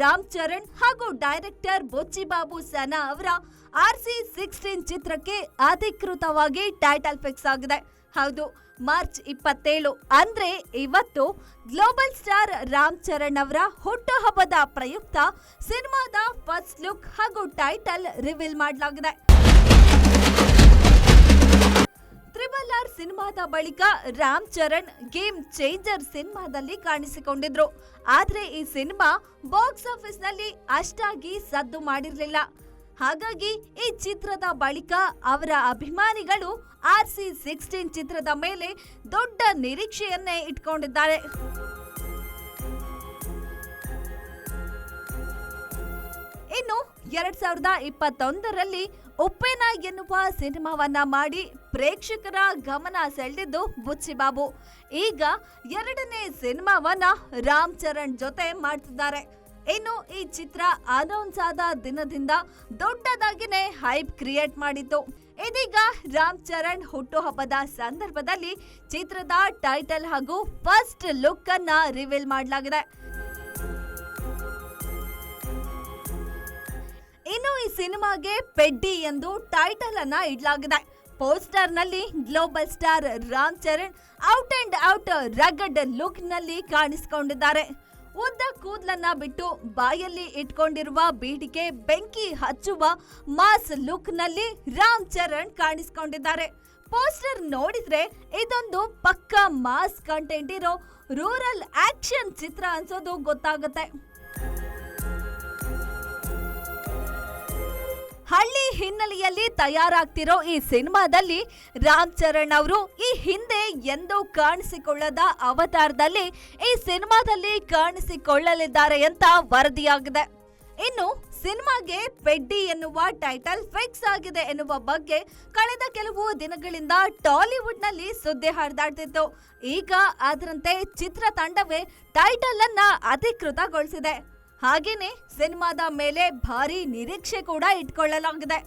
ರಾಮ್ ಚರಣ್ ಹಾಗೂ ಡೈರೆಕ್ಟರ್ ಬೊಚ್ಚಿಬಾಬು ಸನಾ ಅವರ R C sixteen ಚಿತ್ರಕ್ಕೆ ಅಧಿಕೃತವಾಗಿ ಟೈಟಲ್ ಫಿಕ್ಸ್ ಆಗಿದೆ. ಹೌದು, ಮಾರ್ಚ್ ಇಪ್ಪತ್ತೇಳು ಅಂದ್ರೆ ಇವತ್ತು ಗ್ಲೋಬಲ್ ಸ್ಟಾರ್ ರಾಮ್ ಚರಣ್ ಅವರ ಹುಟ್ಟುಹಬ್ಬದ ಪ್ರಯುಕ್ತ ಸಿನಿಮಾದ ಫಸ್ಟ್ ಲುಕ್ ಹಾಗೂ ಟೈಟಲ್ ರಿವೀಲ್ ಮಾಡಲಾಗಿದೆ. ತ್ರಿಬಲ್ ಆರ್ ಸಿನಿಮಾದ ಬಳಿಕ ರಾಮ್ ಚರಣ್ ಗೇಮ್ ಚೇಂಜರ್ ಸಿನಿಮಾದಲ್ಲಿ ಕಾಣಿಸಿಕೊಂಡಿದ್ರು. ಆದ್ರೆ ಈ ಸಿನಿಮಾ ಬಾಕ್ಸ್ ಆಫೀಸ್ನಲ್ಲಿ ಅಷ್ಟಾಗಿ ಸದ್ದು ಮಾಡಿರಲಿಲ್ಲ. ಹಾಗಾಗಿ ಈ ಚಿತ್ರದ ಬಳಿಕ ಅವರ ಅಭಿಮಾನಿಗಳು ಆರ್ ಸಿ ಸಿಕ್ಸ್ಟೀನ್ ಚಿತ್ರದ ಮೇಲೆ ದೊಡ್ಡ ನಿರೀಕ್ಷೆಯನ್ನೇ ಇಟ್ಕೊಂಡಿದ್ದಾರೆ. ಇನ್ನು ಎರಡ್ ಸಾವಿರದ ಇಪ್ಪತ್ತೊಂದರಲ್ಲಿ ಉಪ್ಪೇನ ಎನ್ನುವ ಸಿನಿಮಾವನ್ನ ಮಾಡಿ ಪ್ರೇಕ್ಷಕರ ಗಮನ ಸೆಳೆದಿದ್ದು ಬುಚ್ಚಿಬಾಬು. ಈಗ ಎರಡನೇ ಸಿನಿಮಾವನ್ನ ರಾಮ್ ಚರಣ್ ಜೊತೆ ಮಾಡ್ತಿದ್ದಾರೆ. ಇನ್ನು ಈ ಚಿತ್ರ ಅನೌನ್ಸ್ ಆದ ದಿನದಿಂದ ದೊಡ್ಡದಾಗಿನೇ ಹೈಪ್ ಕ್ರಿಯೇಟ್ ಮಾಡಿತ್ತು. ಇದೀಗ ರಾಮ್ ಚರಣ್ ಹುಟ್ಟುಹಬ್ಬದ ಸಂದರ್ಭದಲ್ಲಿ ಚಿತ್ರದ ಟೈಟಲ್ ಹಾಗೂ ಫಸ್ಟ್ ಲುಕ್ ಅನ್ನ ರಿವೀಲ್ ಮಾಡಲಾಗಿದೆ. ಇನ್ನು ಈ ಸಿನಿಮಾಗೆ ಪೆಡ್ಡಿ ಎಂದು ಟೈಟಲ್ ಅನ್ನ ಇಡಲಾಗಿದೆ. ಪೋಸ್ಟರ್ನಲ್ಲಿ global star Ram Charan out and out rugged ಲುಕ್ನಲ್ಲಿ ಕಾಣಿಸಿಕೊಂಡಿದ್ದಾರೆ. ಉದ್ದ ಕೂದಲನ್ನ ಬಿಟ್ಟು ಬಾಯಲ್ಲಿ ಇಟ್ಕೊಂಡಿರುವ ಬೀಡಿಗೆ ಬೆಂಕಿ ಹಚ್ಚುವ ಮಾಸ್ ಲುಕ್ನಲ್ಲಿ ರಾಮ್ ಚರಣ್ ಕಾಣಿಸಿಕೊಂಡಿದ್ದಾರೆ. ಪೋಸ್ಟರ್ ನೋಡಿದ್ರೆ ಇದೊಂದು ಪಕ್ಕ ಮಾಸ್ ಕಂಟೆಂಟ್ ಇರೋ ರೂರಲ್ ಆಕ್ಷನ್ ಚಿತ್ರ ಅನ್ಸೋದು ಗೊತ್ತಾಗುತ್ತೆ. ಹಳ್ಳಿ ಹಿನ್ನೆಲೆಯಲ್ಲಿ ತಯಾರಾಗ್ತಿರೋ ಈ ಸಿನಿಮಾದಲ್ಲಿ ರಾಮ್ ಚರಣ್ ಅವರು ಈ ಹಿಂದೆ ಎಂದೂ ಕಾಣಿಸಿಕೊಳ್ಳದ ಅವತಾರದಲ್ಲಿ ಈ ಸಿನಿಮಾದಲ್ಲಿ ಕಾಣಿಸಿಕೊಳ್ಳಲಿದ್ದಾರೆ ಅಂತ ವರದಿಯಾಗಿದೆ. ಇನ್ನು ಸಿನಿಮಾಗೆ ಪೆಡ್ಡಿ ಎನ್ನುವ ಟೈಟಲ್ ಫಿಕ್ಸ್ ಆಗಿದೆ ಎನ್ನುವ ಬಗ್ಗೆ ಕಳೆದ ಕೆಲವು ದಿನಗಳಿಂದ ಟಾಲಿವುಡ್ನಲ್ಲಿ ಸುದ್ದಿ ಹರಿದಾಡ್ತಿತ್ತು. ಈಗ ಅದರಂತೆ ಚಿತ್ರತಂಡವೇ ಟೈಟಲ್ ಅನ್ನ ಅಧಿಕೃತಗೊಳಿಸಿದೆ. ಹಾಗೇನೆ ಸಿನಿಮಾದ ಮೇಲೆ ಭಾರಿ ನಿರೀಕ್ಷೆ ಕೂಡ ಇಟ್ಕೊಳ್ಳಲಾಗಿದೆ.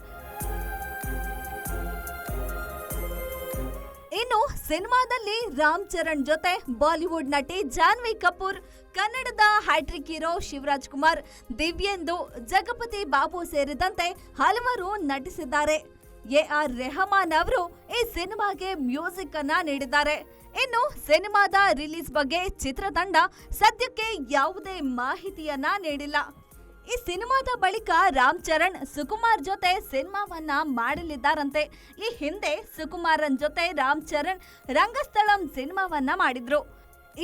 ಇನ್ನು ಸಿನಿಮಾದಲ್ಲಿ ರಾಮ್ ಚರಣ್ ಜೊತೆ ಬಾಲಿವುಡ್ ನಟಿ ಜಾನ್ವಿ ಕಪೂರ್, ಕನ್ನಡದ ಹ್ಯಾಟ್ರಿಕ್ ಹೀರೋ ಶಿವರಾಜ್ ಕುಮಾರ್, ದಿವ್ಯೆಂದು ಜಗಪತಿ ಬಾಬು ಸೇರಿದಂತೆ ಹಲವರು ನಟಿಸಿದ್ದಾರೆ. ಎ ಆರ್ ರೆಹಮಾನ್ ಅವರು ಈ ಸಿನಿಮಾಗೆ ಮ್ಯೂಸಿಕ್ ಅನ್ನ ನೀಡಿದ್ದಾರೆ. ಇನ್ನು ಸಿನಿಮಾದ ರಿಲೀಸ್ ಬಗ್ಗೆ ಚಿತ್ರತಂಡ ಸದ್ಯಕ್ಕೆ ಯಾವುದೇ ಮಾಹಿತಿಯನ್ನ ನೀಡಿಲ್ಲ. ಈ ಸಿನಿಮಾದ ಬಳಿಕ ರಾಮ್ ಚರಣ್, ಸುಕುಮಾರ್ ಜೊತೆ ಸಿನಿಮಾವನ್ನ ಮಾಡಲಿದ್ದಾರಂತೆ. ಈ ಹಿಂದೆ ಸುಕುಮಾರನ್ ಜೊತೆ ರಾಮ್ ಚರಣ್ ರಂಗಸ್ಥಳಂ ಸಿನಿಮಾವನ್ನ ಮಾಡಿದ್ರು.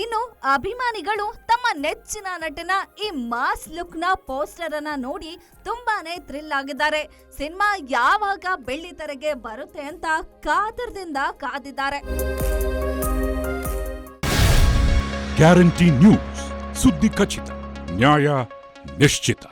ಇನ್ನು ಅಭಿಮಾನಿಗಳು ತಮ್ಮ ನೆಚ್ಚಿನ ನಟನ ಈ ಮಾಸ್ ಲುಕ್ನ ಪೋಸ್ಟರ್ ಅನ್ನ ನೋಡಿ ತುಂಬಾನೇ ಥ್ರಿಲ್ ಆಗಿದ್ದಾರೆ. ಸಿನಿಮಾ ಯಾವಾಗ ಬೆಳ್ಳಿ ತೆರೆಗೆ ಬರುತ್ತೆ ಅಂತ ಕಾತರದಿಂದ ಕಾದಿದ್ದಾರೆ. ಗ್ಯಾರಂಟಿ ನ್ಯೂಸ್, ಸುದ್ದಿ ಖಚಿತ, ನ್ಯಾಯ ನಿಶ್ಚಿತ.